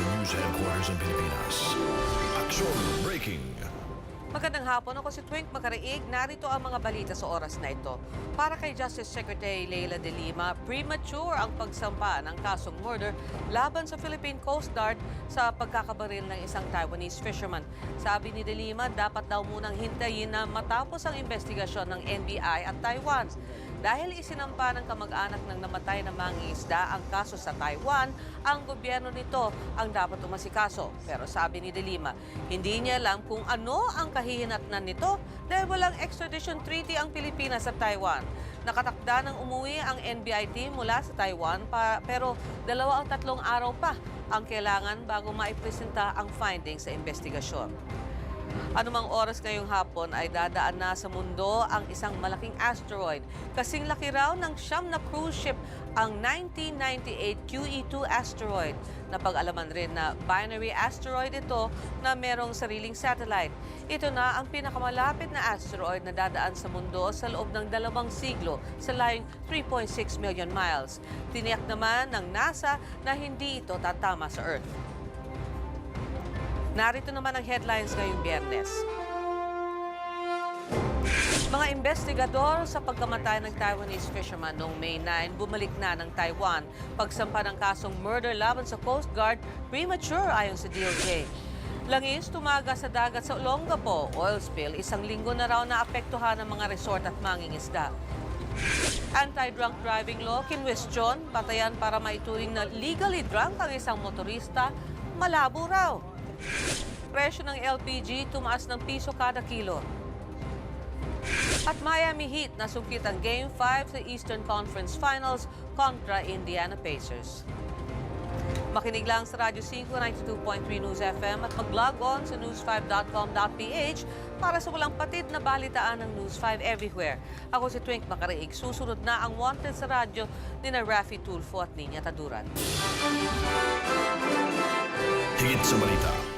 News Headquarters ng Pilipinas. Action Breaking. Magandang hapon. Ako si Twink Makaraig. Narito ang mga balita sa oras na ito. Para kay Justice Secretary Leila de Lima, premature ang pagsampa ng kasong murder laban sa Philippine Coast Guard sa pagkakabaril ng isang Taiwanese fisherman. Sabi ni de Lima, dapat daw munang hintayin na matapos ang investigasyon ng NBI at Taiwan. Dahil isinampa ng kamag-anak ng namatay na mangingisda ang kaso sa Taiwan, ang gobyerno nito ang dapat umasikaso. Pero sabi ni De Lima, hindi niya alam kung ano ang kahihinatnan nito dahil walang extradition treaty ang Pilipinas sa Taiwan. Nakatakda ng umuwi ang NBI team mula sa Taiwan pa, pero dalawa o tatlong araw pa ang kailangan bago maipresenta ang findings sa investigasyon. Anumang oras ngayong hapon ay dadaan na sa mundo ang isang malaking asteroid. Kasing laki raw ng siyam na cruise ship ang 1998 QE2 E asteroid. Napag-alaman rin na binary asteroid ito na merong sariling satellite. Ito na ang pinakamalapit na asteroid na dadaan sa mundo sa loob ng dalawang siglo sa layong 3.6 million miles. Tiniyak naman ng NASA na hindi ito tatama sa Earth. Narito naman ang headlines ngayong biyernes. Mga investigador sa pagkamatay ng Taiwanese fisherman noong May 9, bumalik na ng Taiwan. Pagsampa ng kasong murder laban sa Coast Guard, premature ayon sa DOJ. Langis tumaga sa dagat sa Olongapo, oil spill, isang linggo na raw naapektuhan ng mga resort at mangingisda. Anti-drunk driving law, kinwestiyon, batayan para maituring na legally drunk ang isang motorista, malabo raw. Presyo ng LPG tumaas ng piso kada kilo. At Miami Heat nasungkit ang Game 5 sa Eastern Conference Finals kontra Indiana Pacers. Makinig lang sa Radyo 5, 92.3 News FM at mag-log on sa news5.com.ph para sa walang patid na balitaan ng News 5 everywhere. Ako si Twink Makariig. Susunod na ang Wanted sa radyo ni na Rafi Tulfo at Ninya Taduran. Higit sa balita.